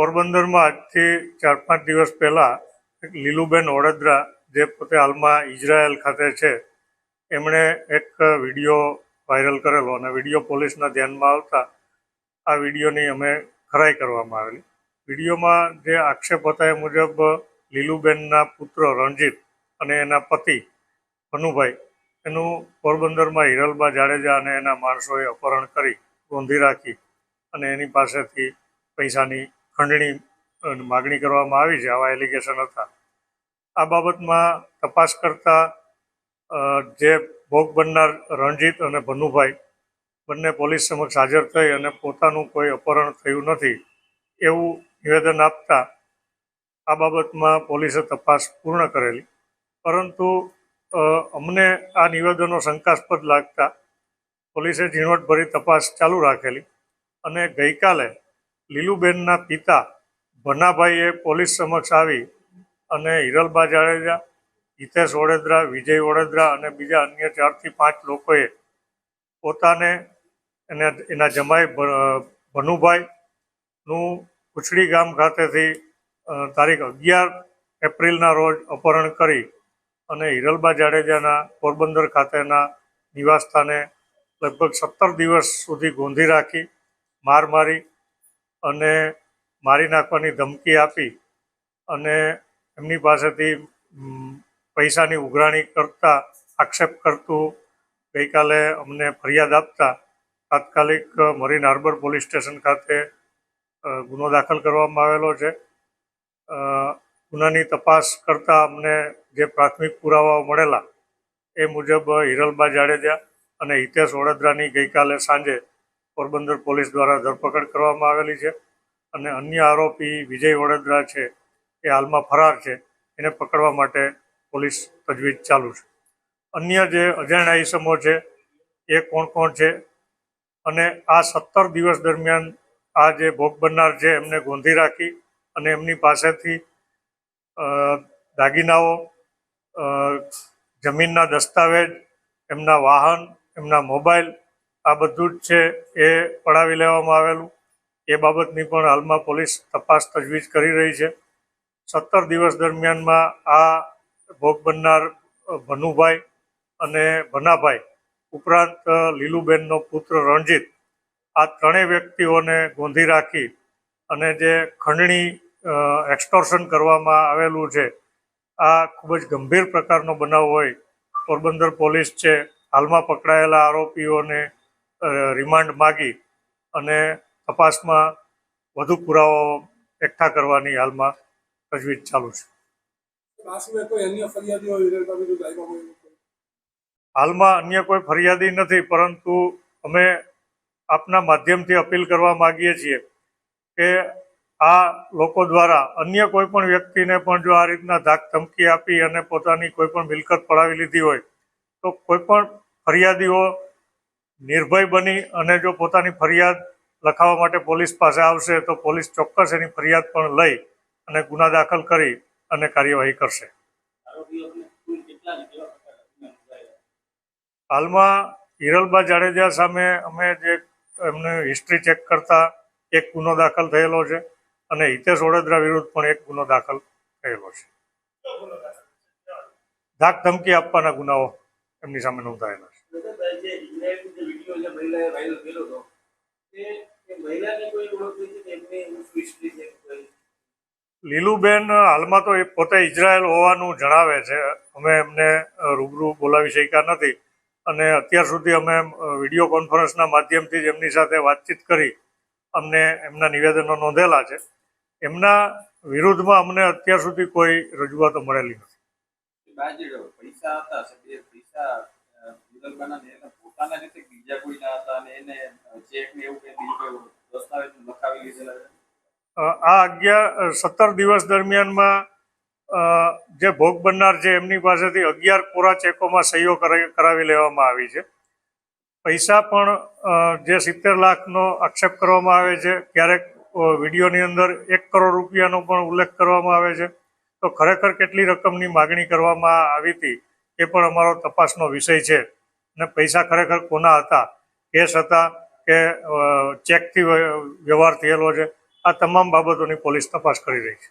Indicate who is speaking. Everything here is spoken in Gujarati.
Speaker 1: પોરબંદરમાં આજથી ચાર પાંચ દિવસ પહેલાં એક લીલુબેન વડોદરા, જે પોતે હાલમાં ઇઝરાયલ ખાતે છે, એમણે એક વીડિયો વાયરલ કરેલો અને વીડિયો પોલીસના ધ્યાનમાં આવતા આ વિડીયોની અમે ખરાઈ કરવામાં આવેલી. વિડીયોમાં જે આક્ષેપ હતા એ મુજબ લીલુબેનના પુત્ર રણજીત અને એના પતિ ભનુભાઈ, એનું પોરબંદરમાં હિરલબા જાડેજા અને એના માણસોએ અપહરણ કરી, ગોંધી રાખી અને એની પાસેથી પૈસાની અ, માગણી કરવામાં આવી છે આવા એલિગેશન હતા. આ બાબતમાં તપાસ કરતા જે ભોગ બનનાર રણજીત અને ભનુભાઈ બંને પોલીસ સમક્ષ હાજર થઈ અને પોતાનું કોઈ અપહરણ થયું નથી એવું નિવેદન આપતા આ બાબતમાં પોલીસે તપાસ પૂર્ણ કરેલી. પરંતુ અમને આ નિવેદનો શંકાસ્પદ લાગતા પોલીસે ઝીણવટભરી તપાસ ચાલુ રાખેલી અને ગઈકાલે લીલુબેનના પિતા ભનાભાઈએ પોલીસ સમક્ષ આવી અને હિરલબા જાડેજા હિતેશ વડોદરા, વિજય વડોદરા અને બીજા અન્ય ચારથી પાંચ લોકોએ પોતાને અને એના જમાઈ ભનુભાઈનું ઉછડી ગામ ખાતેથી તારીખ અગિયાર એપ્રિલના રોજ અપહરણ કરી અને હિરલબા જાડેજાના પોરબંદર ખાતેના નિવાસસ્થાને લગભગ સત્તર દિવસ સુધી ગોંધી રાખી, માર મારી અને મારી નાખવાની ધમકી આપી અને એમની પાસેથી પૈસાની ઉઘરાણી કરતા આક્ષેપ કરતું ગઈકાલે અમને ફરિયાદ આપતા તાત્કાલિક મરીન હાર્બર પોલીસ સ્ટેશન ખાતે ગુનો દાખલ કરવામાં આવેલો છે. ગુનાની તપાસ કરતાં અમને જે પ્રાથમિક પુરાવાઓ મળેલા એ મુજબ હિરલબા જાડેજા અને હિતેશ વડોદરાની ગઈકાલે સાંજે પોરબંદર પોલીસ દ્વારા ધરપકડ કરવામાં આવેલી છે અને અન્ય આરોપી વિજય વડોદરા છે, એ હાલમાં ફરાર છે, એને પકડવા માટે પોલીસ તજવીજ ચાલુ છે. અન્ય જે અજાણ્યા ઇસમો છે, એ કોણ કોણ છે અને આ સત્તર દિવસ દરમિયાન આ જે ભોગ બનનાર છે, એમને ગોંધી રાખી અને એમની પાસેથી દાગીનાઓ જમીનના દસ્તાવેજ, એમના વાહન, એમના મોબાઈલ આ બધું જ છે એ પડાવી લેવામાં આવેલું. એ બાબતની પણ હાલમાં પોલીસ તપાસ તજવીજ કરી રહી છે. સત્તર દિવસ દરમિયાનમાં આ ભોગ બનનાર ભનુભાઈ અને ભનાભાઈ ઉપરાંત લીલુબેનનો પુત્ર રણજીત, આ ત્રણેય વ્યક્તિઓને ગોંધી રાખી અને જે ખંડણી એક્સટોર્શન કરવામાં આવેલું છે, આ ખૂબ જ ગંભીર પ્રકારનો બનાવ હોય. પોરબંદર પોલીસ છે, હાલમાં પકડાયેલા આરોપીઓને રિમાન્ડ માગી અને તપાસમાં વધુ પુરાવાઓ એકઠા કરવાની હાલમાં તજવીજ ચાલુ છે? હાલમાં અન્ય કોઈ ફરિયાદી નથી પરંતુ અમે આપના માધ્યમથી અપીલ કરવા માગીએ છીએ કે આ લોકો દ્વારા અન્ય કોઈ પણ વ્યક્તિને પણ જો આ રીતના ધાક ધમકી આપી અને પોતાની કોઈ પણ મિલકત પડાવી લીધી હોય તો કોઈ પણ ફરિયાદીઓ નિર્ભય બની અને જો પોતાની ફરિયાદ લખાવવા માટે પોલીસ પાસે આવશે, તો પોલીસ ચોક્કસ એની ફરિયાદ પણ લઈ અને ગુના દાખલ કરી અને કાર્યવાહી કરશે. હાલમાં હિરલબા જાડેજા સામે અમે જે એમને હિસ્ટ્રી ચેક કરતા, એક ગુનો દાખલ થયેલો છે અને હિતેશ વડોદરા વિરુદ્ધ પણ એક ગુનો દાખલ થયેલો છે. ધાક ધમકી આપવાના ગુનાઓ એમની સામે નોંધાયેલા
Speaker 2: મહિલાએ વાયરલ કર્યો હતો એ મહિલાની કોઈ ઓળખ નથી એમની હિસ્ટ્રી છે કોઈ.
Speaker 1: લીલુબેન હાલમાં તો એ પોતે ઇઝરાયલ હોવાનું જણાવે છે. અમે એમને રૂબરૂ બોલાવી શક્યા નથી. અને અત્યાર સુધી અમે વીડિયો કોન્ફરન્સના માધ્યમથી જ એમની સાથે વાતચીત કરી અમને એમના નિવેદનો નોંધેલા છે. એમના વિરુદ્ધમાં અમને અત્યાર સુધી કોઈ રજૂઆતો મળેલી નથી.
Speaker 3: ને પોતાના રીતે બીજા કોઈના હતા અને એને ચેક ને એવું કે બીજું કોઈ દસ્તાવેજ લખાવી લીધેલા છે?
Speaker 1: આ અગિયાર સત્તર દિવસ દરમિયાનમાં જે ભોગ બનનાર છે એમની પાસેથી અગિયાર કોરા ચેકોમાં સહીઓ કરાવી લેવામાં આવી છે. પૈસા પણ જે સિત્તેર લાખનો આક્ષેપ કરવામાં આવે છે. ક્યારેક વિડીયોની અંદર એક કરોડ રૂપિયાનો પણ ઉલ્લેખ કરવામાં આવે છે. તો ખરેખર કેટલી રકમની માગણી કરવામાં આવી હતી, એ પણ અમારો તપાસનો વિષય છે. અને પૈસા ખરેખર કોના હતા? કેસ હતા કે ચેકથી વ્યવહાર થયેલો છે? આ તમામ બાબતોની પોલીસ તપાસ કરી રહી છે.